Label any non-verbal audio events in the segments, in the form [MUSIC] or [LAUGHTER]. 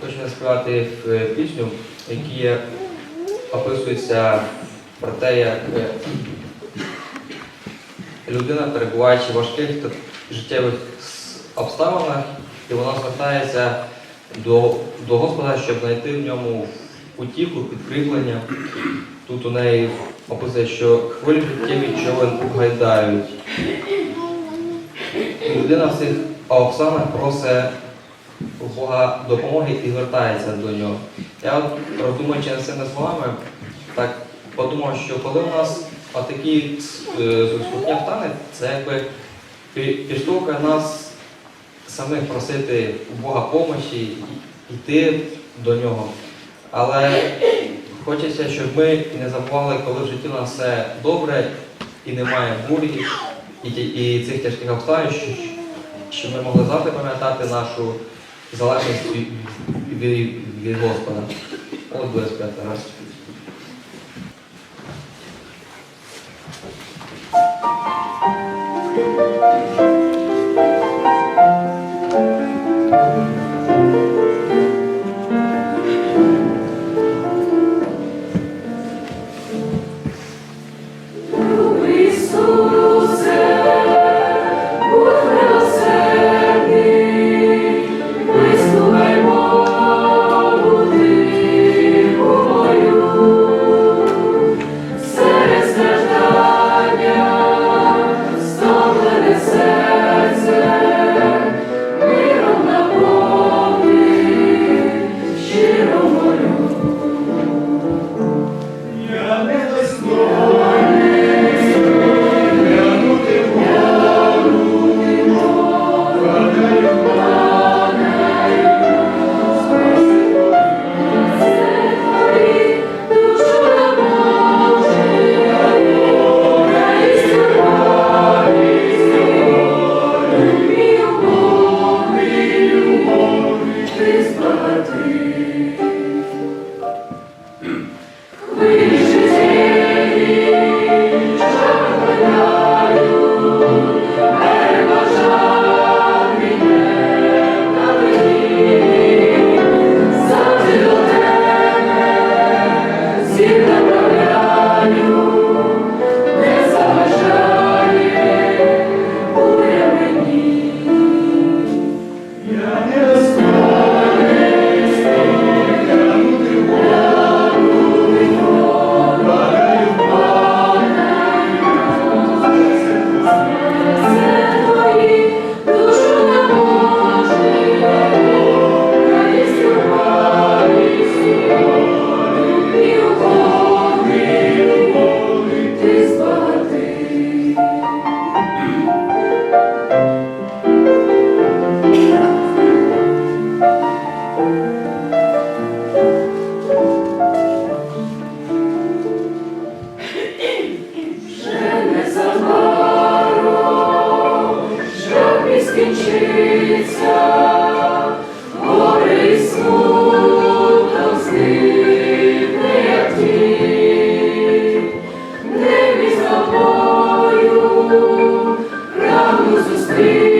хочу заспівати е, пісню, в якій описується про те, як е, людина, перебуваючи в важких життєвих обставинах, і вона звертається до, до Господа, щоб знайти в ньому утіху, підкріплення. Тут у неї описує, що хвилі життєві човен гайдають. Людина в цих обставинах просить у Бога допомоги і звертається до нього. Я от над цими словами, так подумав, що коли у нас отакі е, скрутня встане, це якби пі- підштовхує нас самих просити у Бога помощі, йти до нього. Але хочеться, щоб ми не забували, коли в житті у нас все добре і немає бурі, і, і цих тяжких обставин, що, що ми могли завжди пам'ятати нашу залежність від, від, від Господа. От буде сп'ятий раз. see.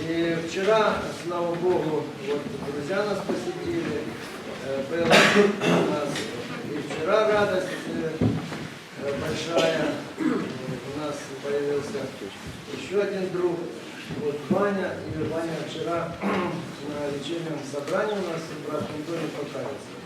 И вчера, слава Богу, вот друзья нас посетили, э, был у нас и вчера радость э, э, большая, у нас появился еще один друг, вот Ваня, и Ваня вчера на вечернем собрании у нас в братском доме покаялся.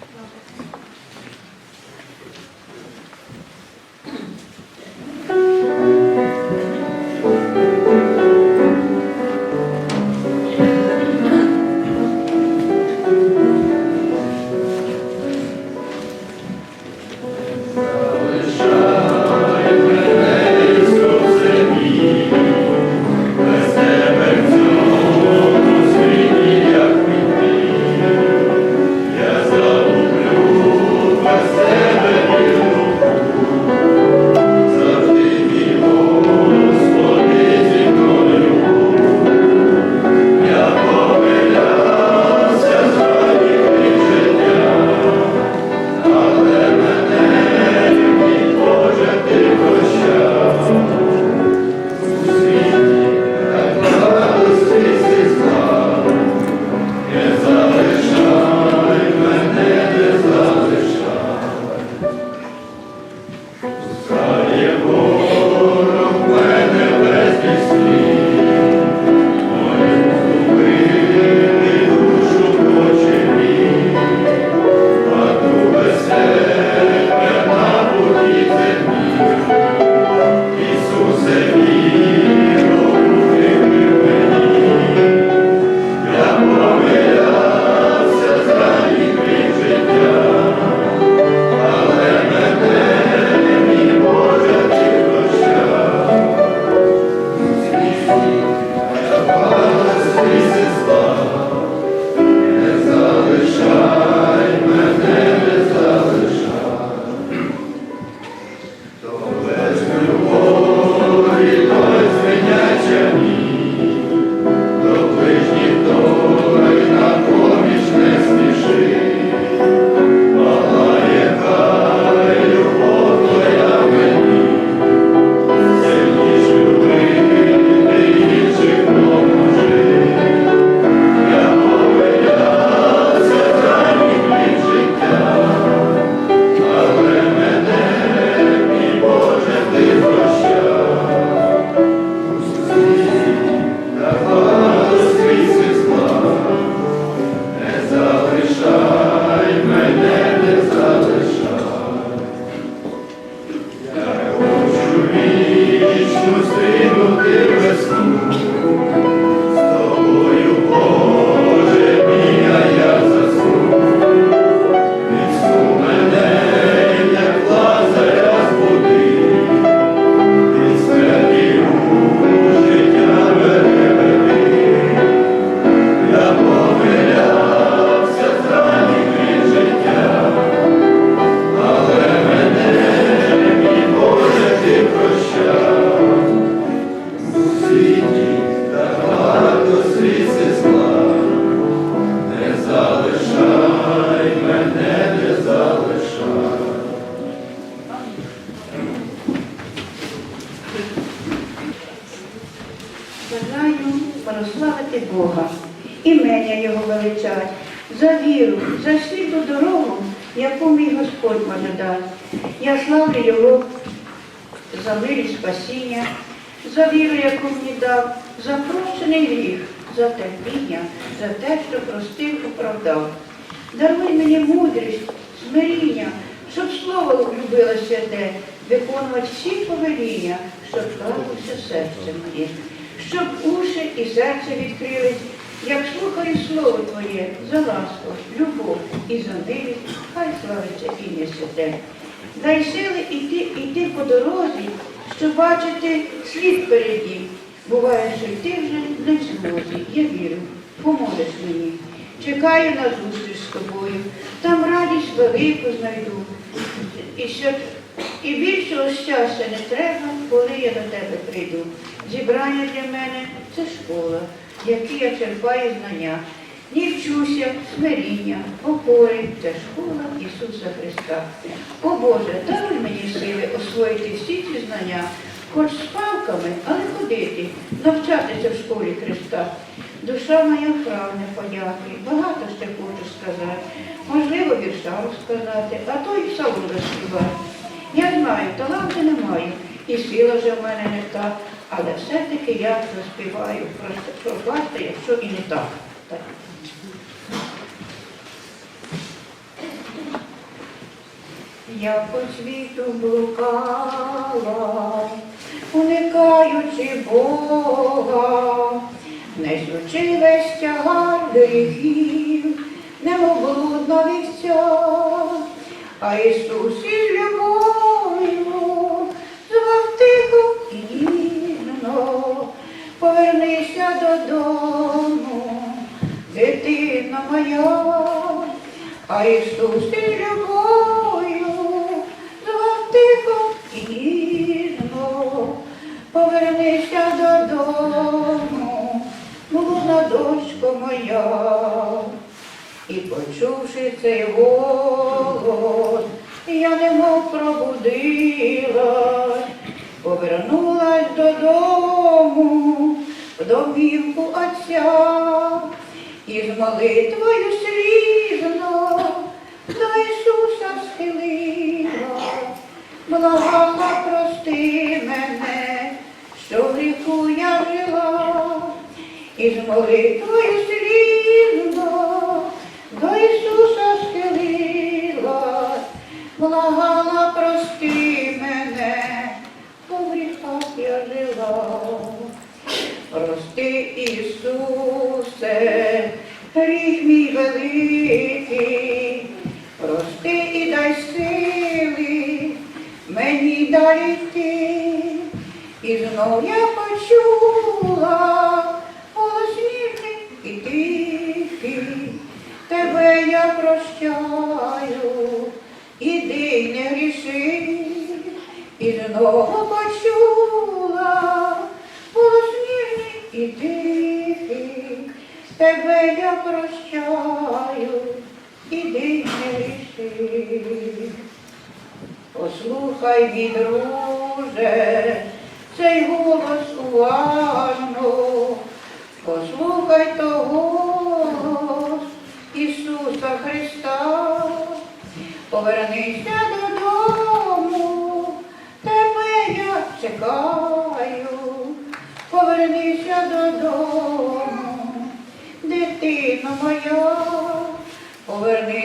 Прославити Бога, імення Його величать, за віру, за світлу дорогу, яку мій Господь може дати. Я славлю Його за милість спасіння, за віру, яку мені дав, за прощений гріх, за терпіння, за те, що простив, оправдав. Даруй мені мудрість, смиріння, щоб слово любило святе, виконувати всі повеління, щоб радувався серце моє, щоб уші і серце відкрились, як слухаю слово Твоє, за ласку, любов і за милість, хай славиться ім'я святе. Дай сили іти, іти по дорозі, щоб бачити слід переді. Буває, що йти вже не змозі. Я вірю, поможеш мені. Чекаю на зустріч з тобою, там радість велику знайду. І, що, і більшого щастя не треба, коли я до тебе прийду. Зібрання для мене це школа, в якій я черпаю знання. Ні вчуся, смиріння, покори це школа Ісуса Христа. О Боже, даруй мені сили освоїти всі ці знання. хоч з палками, але ходити, навчатися в школі Христа. Душа моя прагне подяки, багато ще хочу сказати. Можливо, вірша розказати, а то й псалом розспівати. Я знаю, таланту не маю, і сила вже в мене не та, але все-таки я заспіваю. Просто пробачте, якщо і не так. Я по світу блукала, уникаючи Бога, несучи весь тягар гріхів, немов блудна вівця, а Ісус із любов'ю додому, дитина моя. А Ісус із любов'ю звав тихо і повернися додому, блудна дочко моя. І почувши цей голос, я немов пробудилась, повернулась додому, в домівку отця, і з молитвою слізно до Ісуса схилила, благала прости мене, що в гріху я жила, і з молитвою слізно далі. І знов я почула голос ніжний і тихий, тебе я прощаю, іди не гріши. І знову почула голос і тихий, тебе я прощаю, іди не гріши. Послухай, мій друже, цей голос уважно, послухай то голос Ісуса Христа, повернися додому, тебе я чекаю, повернися додому, дитино моя, повернися,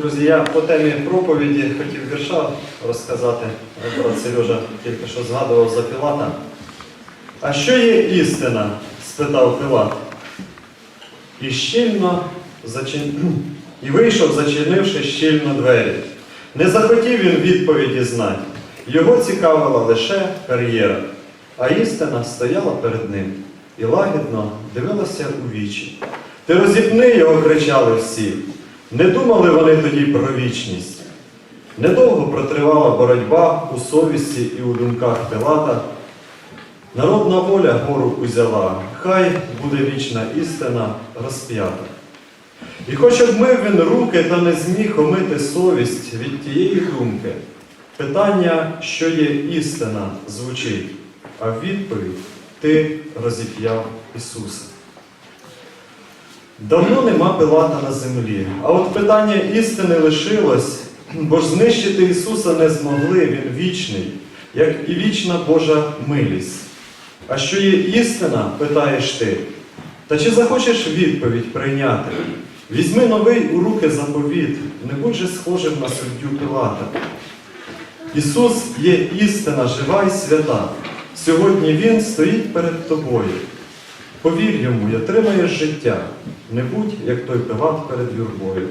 Друзі, я по темі проповіді хотів вірша розказати. Брат Сережа тільки що згадував за Пілата. А що є істина? спитав Пілат. І щільно зачин... [CLEARS THROAT] і вийшов, зачинивши щільно двері. Не захотів він відповіді знати. Його цікавила лише кар'єра, а істина стояла перед ним і лагідно дивилася у вічі. Ти розіпни його, кричали всі. Не думали вони тоді про вічність. Недовго протривала боротьба у совісті і у думках Пилата. Народна воля гору узяла, хай буде вічна істина розп'ята. І хоч обмив він руки та не зміг омити совість від тієї думки, питання, що є істина, звучить, а відповідь ти розіп'яв Ісуса. Давно нема Пилата на землі, а от питання істини лишилось, бо ж знищити Ісуса не змогли, Він вічний, як і вічна Божа милість. А що є істина, питаєш ти, та чи захочеш відповідь прийняти? Візьми новий у руки заповіт, не будь же схожим на суддю Пилата. Ісус є істина, жива і свята. Сьогодні Він стоїть перед тобою. Повір йому і отримаєш життя. Не будь, як той Пилат перед юрбою.